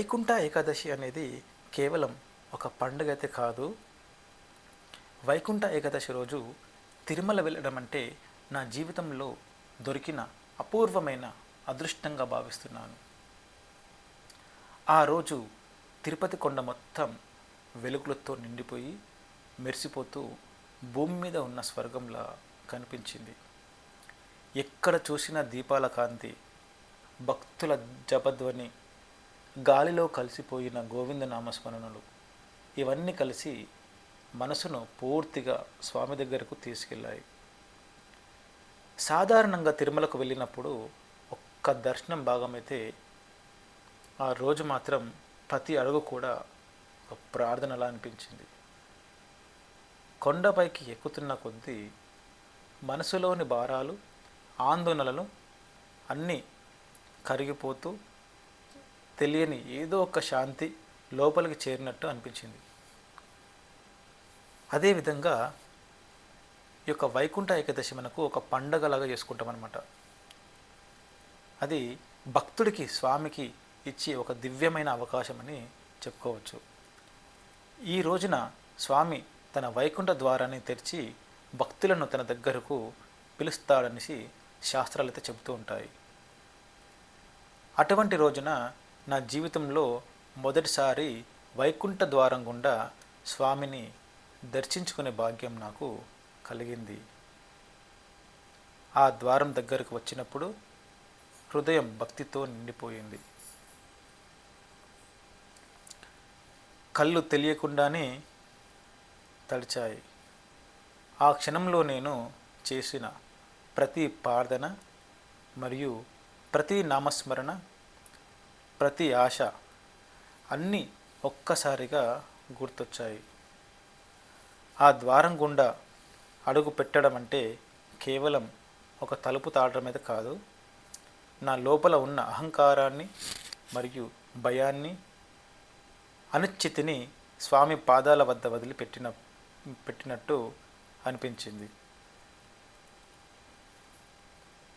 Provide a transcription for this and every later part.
వైకుంఠ ఏకాదశి అనేది కేవలం ఒక పండుగ అయితే కాదు. వైకుంఠ ఏకాదశి రోజు తిరుమల వెళ్ళడం అంటే నా జీవితంలో దొరికిన అపూర్వమైన అదృష్టంగా భావిస్తున్నాను. ఆ రోజు తిరుపతి కొండ మొత్తం వెలుగులతో నిండిపోయి మెరిసిపోతూ భూమి మీద ఉన్న స్వర్గంలా కనిపించింది. ఎక్కడ చూసినా దీపాల కాంతి భక్తుల జపధ్వని గాలిలో కలిసిపోయిన గోవింద నామస్మరణలు. ఇవన్నీ కలిసి మనసును పూర్తిగా స్వామి దగ్గరకు తీసుకెళ్ళాయి. సాధారణంగా తిరుమలకు వెళ్ళినప్పుడు ఒక్క దర్శనం భాగమైతే ఆ రోజు మాత్రం ప్రతి అడుగు కూడా ఒక ప్రార్థనలా అనిపించింది. కొండపైకి ఎక్కుతున్న కొద్దీ మనసులోని భారాలు ఆందోళనలు అన్నీ కరిగిపోతూ తెలియని ఏదో ఒక శాంతి లోపలికి చేరినట్టు అనిపించింది. అదేవిధంగా ఈ యొక్క వైకుంఠ ఏకాదశి మనకు ఒక పండగలాగా చేసుకుంటాం అనమాట అది భక్తుడికి స్వామికి ఇచ్చే ఒక దివ్యమైన అవకాశం అని చెప్పుకోవచ్చు. ఈ రోజున స్వామి తన వైకుంఠ ద్వారాన్ని తెరిచి భక్తులను తన దగ్గరకు పిలుస్తాడనేసి శాస్త్రాలైతే చెబుతూ ఉంటాయి. అటువంటి రోజున నా జీవితంలో మొదటిసారి వైకుంఠ ద్వారం గుండా స్వామిని దర్శించుకునే భాగ్యం నాకు కలిగింది. ఆ ద్వారం దగ్గరకు వచ్చినప్పుడు హృదయం భక్తితో నిండిపోయింది. కళ్ళు తెలియకుండానే తడిచాయి. ఆ క్షణంలో నేను చేసిన ప్రతి ప్రార్థన మరియు ప్రతి నామస్మరణ ప్రతి ఆశ అన్నీ ఒక్కసారిగా గుర్తొచ్చాయి. ఆ ద్వారం గుండా అడుగు పెట్టడం అంటే కేవలం ఒక తలుపు తాడడం మీద కాదు. నా లోపల ఉన్న అహంకారాన్ని మరియు భయాన్ని అనిశ్చితిని స్వామి పాదాల వద్ద వదిలిపెట్టిన పెట్టినట్టు అనిపించింది.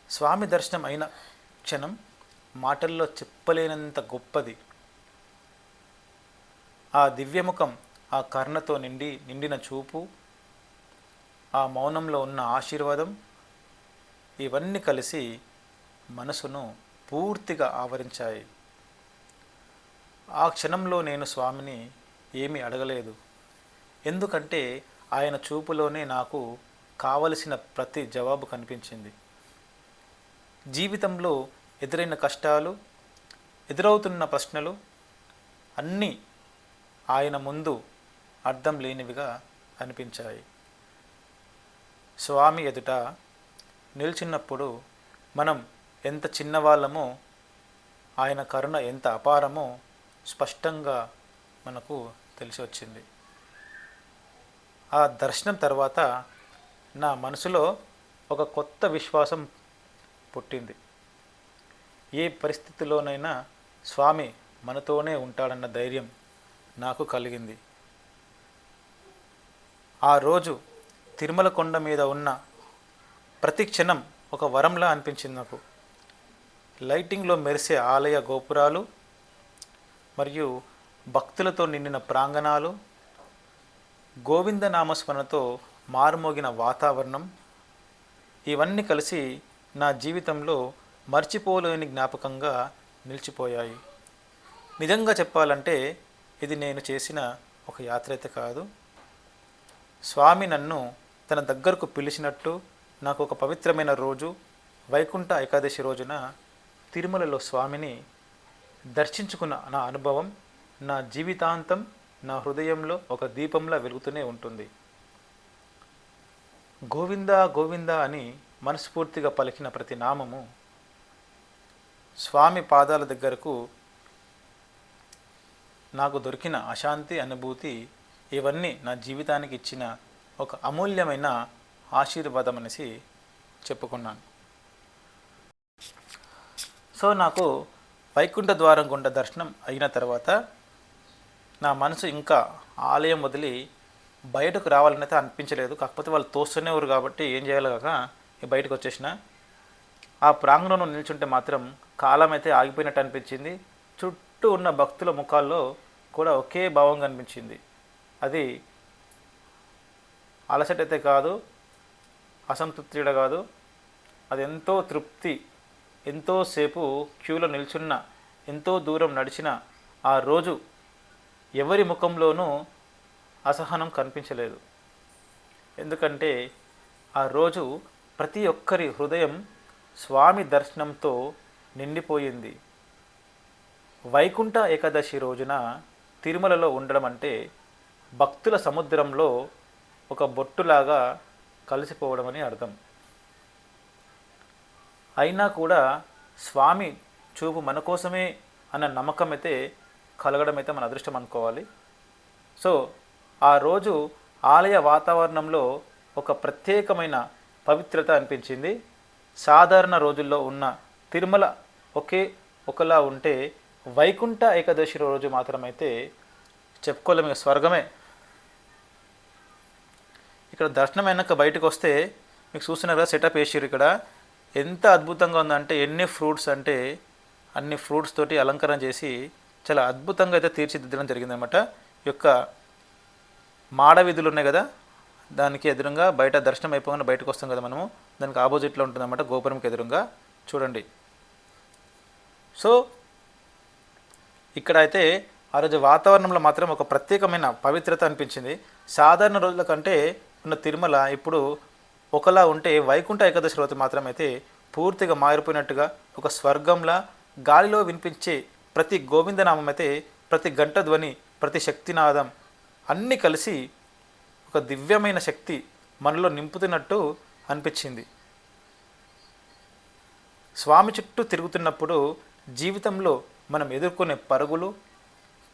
స్వామి దర్శనం అయిన క్షణం మాటల్లో చెప్పలేనంత గొప్పది. ఆ దివ్యముఖం ఆ కర్ణతో నిండి నిండిన చూపు ఆ మౌనంలో ఉన్న ఆశీర్వాదం ఇవన్నీ కలిసి మనసును పూర్తిగా ఆవరించాయి. ఆ క్షణంలో నేను స్వామిని ఏమీ అడగలేదు. ఎందుకంటే ఆయన చూపులోనే నాకు కావలసిన ప్రతి జవాబు కనిపించింది. జీవితంలో ఎదురైన కష్టాలు ఎదురవుతున్న ప్రశ్నలు అన్నీ ఆయన ముందు అర్థం లేనివిగా అనిపించాయి. స్వామి ఎదుట నిల్చున్నప్పుడు మనం ఎంత చిన్నవాళ్ళమో ఆయన కరుణ ఎంత అపారమో స్పష్టంగా మనకు తెలిసి వచ్చింది ఆ దర్శనం తర్వాత నా మనసులో ఒక కొత్త విశ్వాసం పుట్టింది. ఏ పరిస్థితిలోనైనా స్వామి మనతోనే ఉంటాడన్న ధైర్యం నాకు కలిగింది. ఆ రోజు తిరుమల కొండ మీద ఉన్న ప్రతి క్షణం ఒక వరంలా అనిపించింది నాకు. లైటింగ్లో మెరిసే ఆలయ గోపురాలు మరియు భక్తులతో నిండిన ప్రాంగణాలు గోవింద నామస్మరణతో మారుమోగిన వాతావరణం ఇవన్నీ కలిసి నా జీవితంలో మర్చిపోలేని జ్ఞాపకంగా నిలిచిపోయాయి. నిజంగా చెప్పాలంటే ఇది నేను చేసిన ఒక యాత్రైతే కాదు. స్వామి నన్ను తన దగ్గరకు పిలిచినట్టు నాకు ఒక పవిత్రమైన రోజు వైకుంఠ ఏకాదశి రోజున తిరుమలలో స్వామిని దర్శించుకున్న నా అనుభవం నా జీవితాంతం నా హృదయంలో ఒక దీపంలా వెలుగుతూనే ఉంటుంది. గోవిందా గోవిందా అని మనస్ఫూర్తిగా పలికిన ప్రతి నామము స్వామి పాదాల దగ్గరకు నాకు దొరికిన అశాంతి అనుభూతి ఇవన్నీ నా జీవితానికి ఇచ్చిన ఒక అమూల్యమైన ఆశీర్వాదం అనేసి చెప్పుకున్నాను. సో నాకు వైకుంఠ ద్వారం గుండా దర్శనం అయిన తర్వాత నా మనసు ఇంకా ఆలయం వదిలి బయటకు రావాలనైతే అనిపించలేదు. కాకపోతే వాళ్ళు తోస్తూనేవారు కాబట్టి ఏం చేయాలి కాక బయటకు వచ్చేసిన. ఆ ప్రాంగణంలో నిల్చుంటే మాత్రం కాలం అయితే ఆగిపోయినట్టు అనిపించింది. చుట్టూ ఉన్న భక్తుల ముఖాల్లో కూడా ఒకే భావం కనిపించింది. అది అలసట అయితే కాదు అసంతృప్తిడ కాదు. అది ఎంతో తృప్తి ఎంతోసేపు క్యూలో నిల్చున్న ఎంతో దూరం నడిచిన ఆ రోజు ఎవరి ముఖంలోనూ అసహనం కనిపించలేదు. ఎందుకంటే ఆ రోజు ప్రతి ఒక్కరి హృదయం స్వామి దర్శనంతో నిండిపోయింది. వైకుంఠ ఏకాదశి రోజున తిరుమలలో ఉండడం అంటే భక్తుల సముద్రంలో ఒక బొట్టులాగా కలిసిపోవడం అని అర్థం. అయినా కూడా స్వామి చూపు మన కోసమే అన్న నమ్మకం అయితే కలగడం అయితే మన అదృష్టం అనుకోవాలి. సో ఆ రోజు ఆలయ వాతావరణంలో ఒక ప్రత్యేకమైన పవిత్రత అనిపించింది. సాధారణ రోజుల్లో ఉన్న తిరుమల ఒకే ఒకలా ఉంటే వైకుంఠ ఏకాదశి రోజు మాత్రమైతే చెప్పుకోలేము ఇక స్వర్గమే. ఇక్కడ దర్శనం అయినాక బయటకు వస్తే మీకు చూస్తున్నారు కదా సెటప్ వేసారు ఇక్కడ. ఎంత అద్భుతంగా ఉందంటే ఎన్ని ఫ్రూట్స్ అంటే అన్ని ఫ్రూట్స్ తోటి అలంకరణ చేసి చాలా అద్భుతంగా అయితే తీర్చిదిద్దడం జరిగిందనమాట ఈ యొక్క మాడ వీధులు ఉన్నాయి కదా దానికి ఎదురుగా బయట దర్శనం అయిపోగానే బయటకు వస్తాం కదా మనము. దానికి ఆపోజిట్లో ఉంటుందన్నమాట గోపురంకి ఎదురుగా. చూడండి. సో ఇక్కడ అయితే ఆ రోజు వాతావరణంలో మాత్రం ఒక ప్రత్యేకమైన పవిత్రత అనిపించింది. సాధారణ రోజుల కంటే ఉన్న తిరుమల ఇప్పుడు ఒకలా ఉంటే వైకుంఠ ఏకాదశి రోజు మాత్రం అయితే పూర్తిగా మారిపోయినట్టుగా ఒక స్వర్గంలా గాలిలో వినిపించే ప్రతి గోవిందనామం అయితే ప్రతి గంట ధ్వని ప్రతి శక్తినాదం అన్నీ కలిసి ఒక దివ్యమైన శక్తి మనలో నింపుతున్నట్టు అనిపించింది. స్వామి చుట్టూ తిరుగుతున్నప్పుడు జీవితంలో మనం ఎదుర్కొనే పరుగులు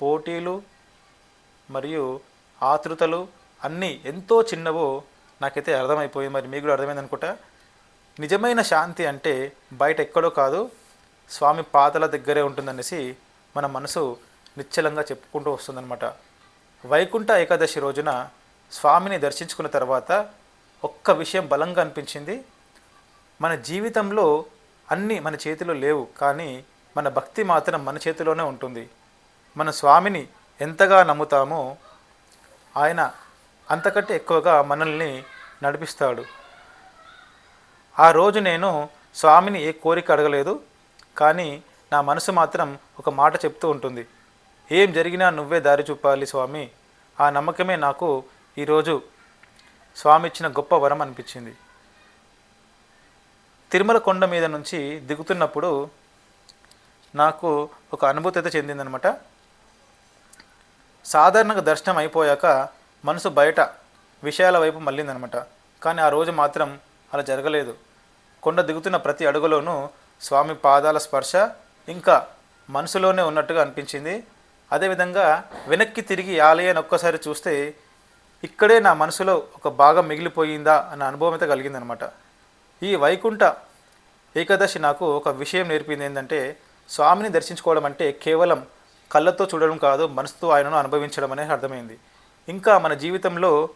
పోటీలు మరియు ఆతృతలు అన్నీ ఎంతో చిన్నవో నాకైతే అర్థమైపోయింది. మరి మీకు కూడా అర్థమైంది అనుకుంటా? నిజమైన శాంతి అంటే బయట ఎక్కడో కాదు స్వామి పాతల దగ్గరే ఉంటుందనేసి మన మనసు నిశ్చలంగా చెప్పుకుంటూ వస్తుందన్నమాట. వైకుంఠ ఏకాదశి రోజున స్వామిని దర్శించుకున్న తర్వాత ఒక్క విషయం బలంగా అనిపించింది. మన జీవితంలో అన్నీ మన చేతిలో లేవు కానీ మన భక్తి మాత్రం మన చేతిలోనే ఉంటుంది. మన స్వామిని ఎంతగా నమ్ముతామో ఆయన అంతకంటే ఎక్కువగా మనల్ని నడిపిస్తాడు. ఆ రోజు నేను స్వామిని ఏ కోరిక అడగలేదు కానీ నా మనసు మాత్రం ఒక మాట చెప్తూ ఉంటుంది. ఏం జరిగినా నువ్వే దారి చూపాలి స్వామి. ఆ నమ్మకమే నాకు ఈరోజు స్వామి ఇచ్చిన గొప్ప వరం అనిపించింది. తిరుమల కొండ మీద నుంచి దిగుతున్నప్పుడు నాకు ఒక అనుభూతి అయితే చెందిందనమాట. సాధారణంగా దర్శనం అయిపోయాక మనసు బయట విషయాల వైపు మళ్ళిందనమాట. కానీ ఆ రోజు మాత్రం అలా జరగలేదు. కొండ దిగుతున్న ప్రతి అడుగులోనూ స్వామి పాదాల స్పర్శ ఇంకా మనసులోనే ఉన్నట్టుగా అనిపించింది. అదేవిధంగా వెనక్కి తిరిగి ఆలయాన్ని ఒక్కసారి చూస్తే ఇక్కడే నా మనసులో ఒక భాగం మిగిలిపోయిందా అన్న అనుభవం అయితే కలిగిందనమాట. ఈ వైకుంఠ ఏకాదశి నాకు ఒక విషయం నేర్పింది ఏంటంటే స్వామిని దర్శించుకోవడం అంటే కేవలం కళ్ళతో చూడడం కాదు మనసుతో ఆయనను అనుభవించడం అనేది అర్థమైంది. ఇంకా మన జీవితంలో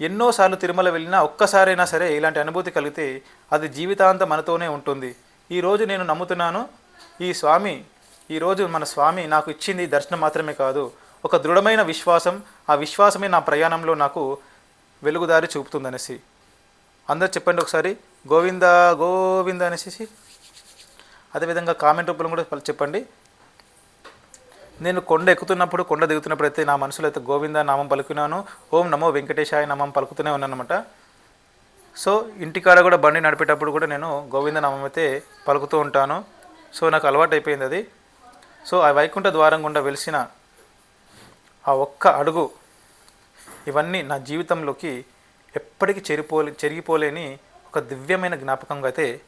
ఎన్నోసార్లు తిరుమల వెళ్ళినా ఒక్కసారైనా సరే ఇలాంటి అనుభూతి కలిగితే అది జీవితాంతం మనతోనే ఉంటుంది. ఈరోజు నేను నమ్ముతున్నాను ఈ స్వామి ఈరోజు మన స్వామి నాకు ఇచ్చింది దర్శనం మాత్రమే కాదు ఒక దృఢమైన విశ్వాసం ఆ విశ్వాసమే నా ప్రయాణంలో నాకు వెలుగుదారి చూపుతుందనేసి. అందరు చెప్పండి ఒకసారి గోవింద గోవింద అనేసి. అదేవిధంగా కామెంట్ రూపంలో కూడా పలు- చెప్పండి. నేను కొండ ఎక్కుతున్నప్పుడు కొండ దిగుతున్నప్పుడు అయితే నా మనసులో అయితే గోవింద నామం పలుకున్నాను. ఓం నమో వెంకటేశాయ నామం పలుకుతూనే ఉన్నానమాట సో ఇంటికాడ కూడా బండి నడిపేటప్పుడు కూడా నేను గోవింద నామం అయితే పలుకుతూ ఉంటాను. సో నాకు అలవాటు అయిపోయింది అది. సో ఆ వైకుంఠ ద్వారం గుండా వెలిసిన ఆ ఒక్క అడుగు ఇవన్నీ నా జీవితంలోకి ఎప్పటికీ చెరిపోలే చెరిగిపోలేని ఒక దివ్యమైన జ్ఞాపకంగా అయితే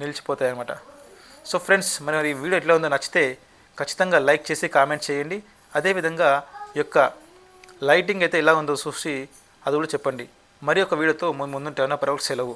నిలిచిపోతాయి అన్నమాట సో ఫ్రెండ్స్ మరి ఈ వీడియో ఎట్లా ఉందో నచ్చితే ఖచ్చితంగా లైక్ చేసి కామెంట్ చేయండి. అదేవిధంగా యొక్క లైటింగ్ అయితే ఎలా ఉందో చూసి అది కూడా చెప్పండి. మరి ఒక వీడియోతో ముందుంటాను పరవకు సెలవు.